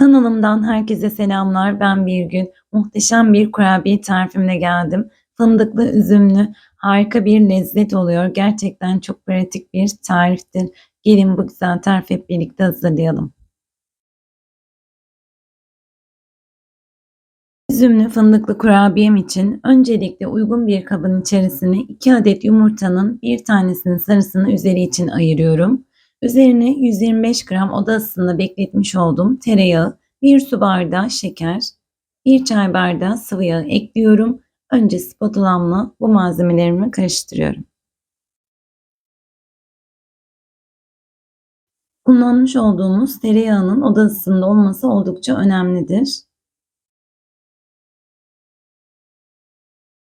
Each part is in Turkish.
Kanalımdan herkese selamlar. Ben Birgün. Muhteşem bir kurabiye tarifimle geldim. Fındıklı, üzümlü harika bir lezzet oluyor. Gerçekten çok pratik bir tariftir. Gelin bu güzel tarifi hep birlikte hazırlayalım. Üzümlü fındıklı kurabiyem için öncelikle uygun bir kabın içerisine 2 adet yumurtanın bir tanesinin sarısını üzeri için ayırıyorum. Üzerine 125 gram oda ısısında bekletmiş olduğum tereyağı, 1 su bardağı şeker, 1 çay bardağı sıvı yağ ekliyorum. Önce spatulamla bu malzemelerimi karıştırıyorum. Kullanmış olduğumuz tereyağının oda ısısında olması oldukça önemlidir.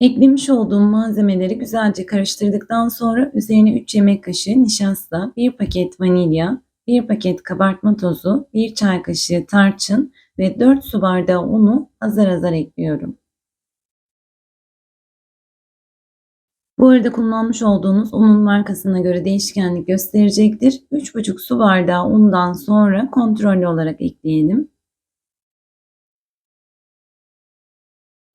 Eklemiş olduğum malzemeleri güzelce karıştırdıktan sonra üzerine 3 yemek kaşığı nişasta, 1 paket vanilya, 1 paket kabartma tozu, 1 çay kaşığı tarçın ve 4 su bardağı unu azar azar ekliyorum. Bu arada kullanmış olduğunuz unun markasına göre değişkenlik gösterecektir. 3,5 su bardağı undan sonra kontrollü olarak ekleyelim.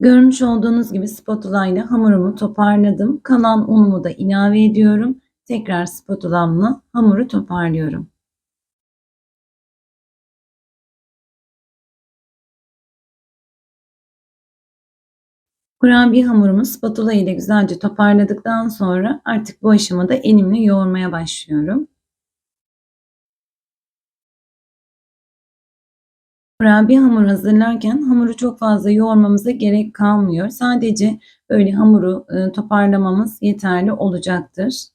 Görmüş olduğunuz gibi spatula ile hamurumu toparladım. Kalan unumu da ilave ediyorum. Tekrar spatulamla hamuru toparlıyorum. Kurabiye hamurumu spatula ile güzelce toparladıktan sonra artık bu aşamada elimle yoğurmaya başlıyorum. Kurabiye hamuru hazırlarken hamuru çok fazla yoğurmamıza gerek kalmıyor. Sadece böyle hamuru e, toparlamamız yeterli olacaktır.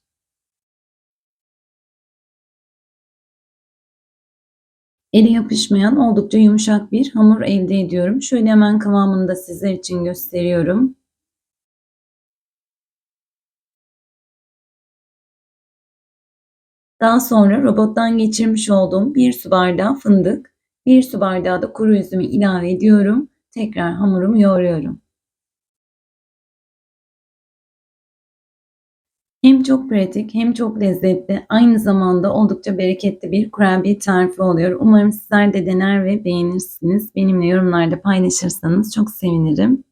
Eli yapışmayan oldukça yumuşak bir hamur elde ediyorum. Şöyle hemen kıvamını da sizler için gösteriyorum. Daha sonra robottan geçirmiş olduğum bir su bardağı fındık, 1 su bardağı da kuru üzümü ilave ediyorum. Tekrar hamurumu yoğuruyorum. Hem çok pratik hem çok lezzetli aynı zamanda oldukça bereketli bir kurabiye tarifi oluyor. Umarım sizler de dener ve beğenirsiniz. Benimle yorumlarda paylaşırsanız çok sevinirim.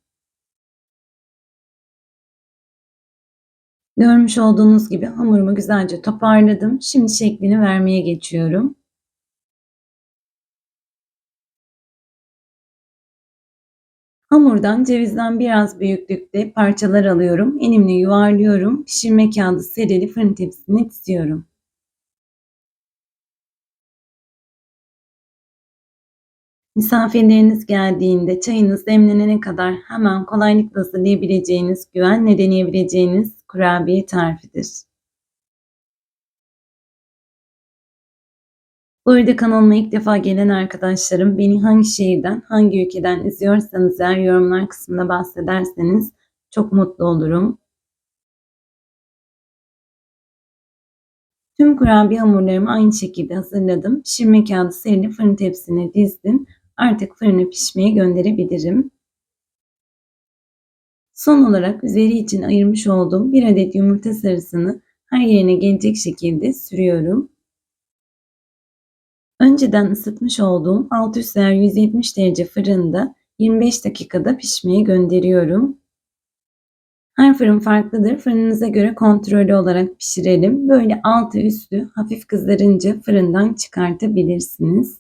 Görmüş olduğunuz gibi hamurumu güzelce toparladım. Şimdi şeklini vermeye geçiyorum. Hamurdan cevizden biraz büyüklükte parçalar alıyorum. Elimle yuvarlıyorum. Pişirme kağıdı serili fırın tepsisine diziyorum. Misafirleriniz geldiğinde çayınız demlenene kadar hemen kolaylıkla hazırlayabileceğiniz, güvenle deneyebileceğiniz kurabiye tarifidir. Bu arada kanalıma ilk defa gelen arkadaşlarım beni hangi şehirden, hangi ülkeden izliyorsanız eğer yorumlar kısmında bahsederseniz çok mutlu olurum. Tüm kurabiye hamurlarımı aynı şekilde hazırladım. Pişirme kağıdı serini fırın tepsisine dizdim. Artık fırına pişmeye gönderebilirim. Son olarak üzeri için ayırmış olduğum bir adet yumurta sarısını her yerine gelecek şekilde sürüyorum. Önceden ısıtmış olduğum alt üst ayar 170 derece fırında 25 dakikada pişmeye gönderiyorum. Her fırın farklıdır. Fırınınıza göre kontrollü olarak pişirelim. Böyle altı üstü hafif kızarınca fırından çıkartabilirsiniz.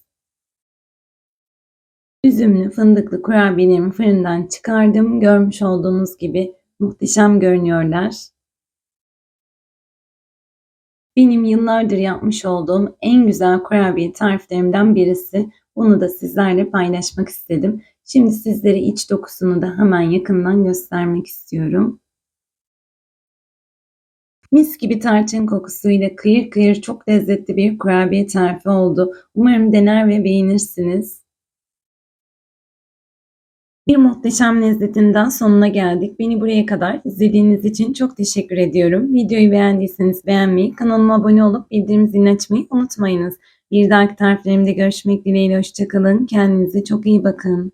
Üzümlü fındıklı kurabiyelerimi fırından çıkardım. Görmüş olduğunuz gibi muhteşem görünüyorlar. Benim yıllardır yapmış olduğum en güzel kurabiye tariflerimden birisi. Bunu da sizlerle paylaşmak istedim. Şimdi sizlere iç dokusunu da hemen yakından göstermek istiyorum. Mis gibi tarçın kokusuyla kıyır kıyır çok lezzetli bir kurabiye tarifi oldu. Umarım dener ve beğenirsiniz. Bir muhteşem lezzetinden sonuna geldik. Beni buraya kadar izlediğiniz için çok teşekkür ediyorum. Videoyu beğendiyseniz beğenmeyi, kanalıma abone olup bildirim zilini açmayı unutmayınız. Bir dahaki tariflerimde görüşmek dileğiyle. Hoşçakalın. Kendinize çok iyi bakın.